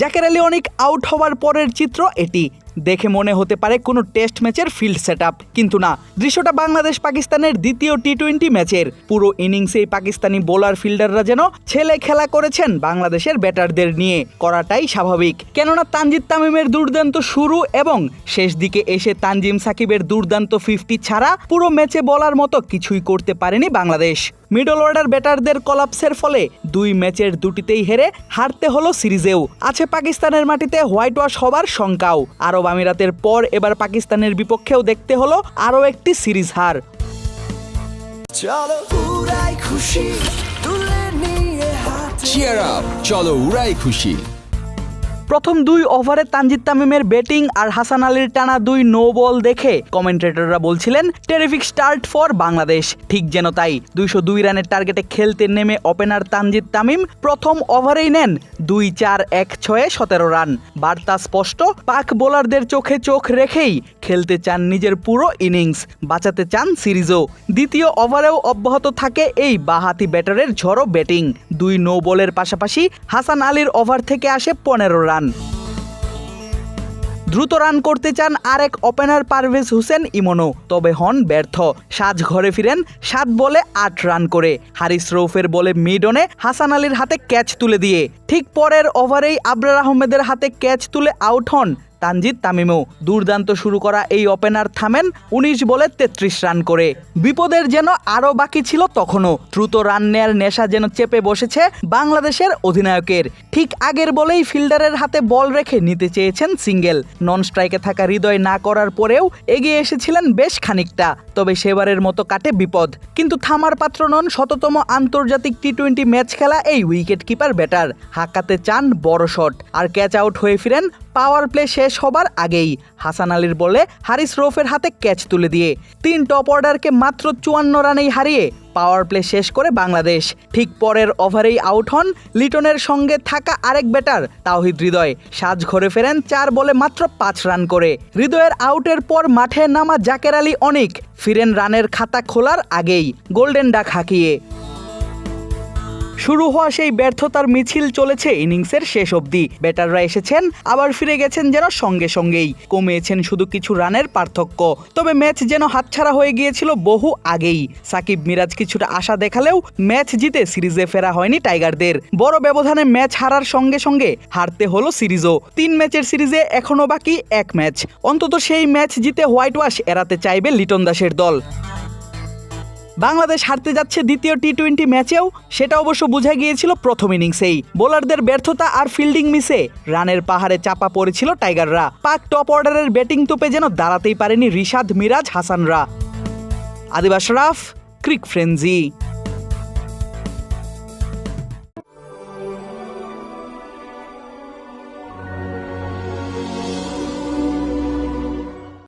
জাকের আলী অনেক আউট হওয়ার পরের চিত্র এটি। দেখে মনে হতে পারে কোনো টেস্ট ম্যাচের ফিল্ড সেট কিন্তু না। দৃশ্যটা বাংলাদেশ পাকিস্তানের দ্বিতীয় টি টোয়েন্টি ম্যাচের পুরো ইনিংসেই পাকিস্তানি বোলার ফিল্ডাররা যেন ছেলে খেলা করেছেন বাংলাদেশের ব্যাটারদের নিয়ে। করাটাই স্বাভাবিক। কেননা তানজিদ তামিমের দুর্দান্ত শুরু এবং শেষ দিকে এসে তানজিম সাকিবের দুর্দান্ত ফিফটি ছাড়া পুরো ম্যাচে বলার মতো কিছুই করতে পারেনি বাংলাদেশ। মিডল অর্ডার ব্যাটারদের কলাপসের ফলে দুই ম্যাচের দুটিতেই হেরে হারতে হলো সিরিজেও। আছে পাকিস্তানের মাটিতে হোয়াইট ওয়াশ হবার শঙ্কাও। আরব আমিরাতের পর এবার পাকিস্তানের বিপক্ষেও দেখতে হলো আরও একটি সিরিজ হার। চলো উড়াই খুশি তুলে নিয়ে হাতে চিয়ার আপ চলো উড়াই খুশি। প্রথম দুই ওভারে তানজিদ তামিমের ব্যাটিং আর হাসান আলীর টানা দুই নো বল দেখে কমেন্টেটররা বলছিলেন টেরিফিক স্টার্ট ফর বাংলাদেশ। ঠিক যেন তাই, দুইশো দুই রানের টার্গেটে খেলতে নেমে ওপেনার তানজিদ তামিম প্রথম ওভারেই নেন দুই চার এক ছয়ে সতেরো রান। বার্তা স্পষ্ট, পাক বোলারদের চোখে চোখ রেখেই খেলতে চান নিজের পুরো ইনিংস, বাঁচাতে চান সিরিজও। দ্বিতীয় ওভারেও অব্যাহত থাকে এই বাহাতি ব্যাটারের ঝড়ো ব্যাটিং। দুই নো বলের পাশাপাশি হাসান আলীর ওভার থেকে আসে পনেরো রান। দ্রুত রান করতে চান আরেক ওপেনার পারভেজ হোসেন ইমনো তবে হন ব্যর্থ। সাজ ঘরে ফিরেন সাত বলে আট রান করে। হারিস রৌফের বলে মিডনে হাসান আলীর হাতে ক্যাচ তুলে দিয়ে। ঠিক পরের ওভারেই আবরার আহমেদের হাতে ক্যাচ তুলে আউট হন তানজিদ তামিমও। দুর্দান্ত শুরু করা এই ওপেনার থামেন উনিশ বলে তেত্রিশ রান করে। বিপদের যেন আরও বাকি ছিল তখনও। দ্রুত রান নেয়ার নেশা যেন চেপে বসেছে বাংলাদেশের অধিনায়কের। ঠিক আগের বলেই ফিল্ডারের হাতে বল রেখে নিতে চেয়েছেন সিঙ্গেল। নন স্ট্রাইকে থাকা হৃদয় না করার পরেও এগিয়ে এসেছিলেন বেশ খানিকটা। তবে সেবারের মতো কাটে বিপদ। কিন্তু থামার পাত্র নন শততম আন্তর্জাতিক টি টোয়েন্টি ম্যাচ খেলা এই উইকেট কিপার ব্যাটার। হাঁকাতে চান বড় শট। আর ক্যাচ আউট হয়ে ফিরেন পাওয়ার প্লে শেষ হবার আগেই। হাসান আলীর বলে হারিস রৌফের হাতে ক্যাচ তুলে দিয়ে। তিন টপ অর্ডারকে মাত্র চুয়ান্ন রানেই হারিয়ে পাওয়ার প্লে শেষ করে বাংলাদেশ। ঠিক পরের ওভারেই আউট হন লিটনের সঙ্গে থাকা আরেক ব্যাটার, তাওহিদ হৃদয়। সাজ ঘরে ফেরেন চার বলে মাত্র পাঁচ রান করে। হৃদয়ের আউটের পর মাঠে নামা জাকের আলী অনিক, ফিরেন রানের খাতা খোলার আগেই। Golden duck হাঁকিয়ে। শুরু হওয়া সেই ব্যর্থতার মিছিল চলেছে ইনিংসের শেষ অবধি। ব্যাটাররা এসেছেন, আবার ফিরে গেছেন যেন সঙ্গে সঙ্গেই। কমিয়েছেন শুধু কিছু রানের পার্থক্য, তবে ম্যাচ যেন হাতছাড়া হয়ে গিয়েছিল বহু আগেই। সাকিব মিরাজ কিছুটা আশা দেখালেও ম্যাচ জিতে সিরিজে ফেরা হয়নি টাইগারদের। বড় ব্যবধানে ম্যাচ হারার সঙ্গে সঙ্গে হারতে হলো সিরিজও। তিন ম্যাচের সিরিজে এখনও বাকি এক ম্যাচ। অন্তত সেই ম্যাচ জিতে হোয়াইট ওয়াশ এড়াতে চাইবে লিটন দাসের দল। বাংলাদেশ হারতে যাচ্ছে দ্বিতীয় টি টোয়েন্টি ম্যাচেও, সেটা অবশ্য বোঝা গিয়েছিল প্রথম ইনিংসেই। বোলারদের ব্যর্থতা আর ফিল্ডিং মিসে রানের পাহাড়ে চাপা পড়েছিল টাইগাররা পাক টপ অর্ডারের ব্যাটিং তোপে যেন দাঁড়াতেই পারেনি রিশাদ মিরাজ হাসানরা। আদিবাস রাফ, ক্রিক ফ্রেঞ্জি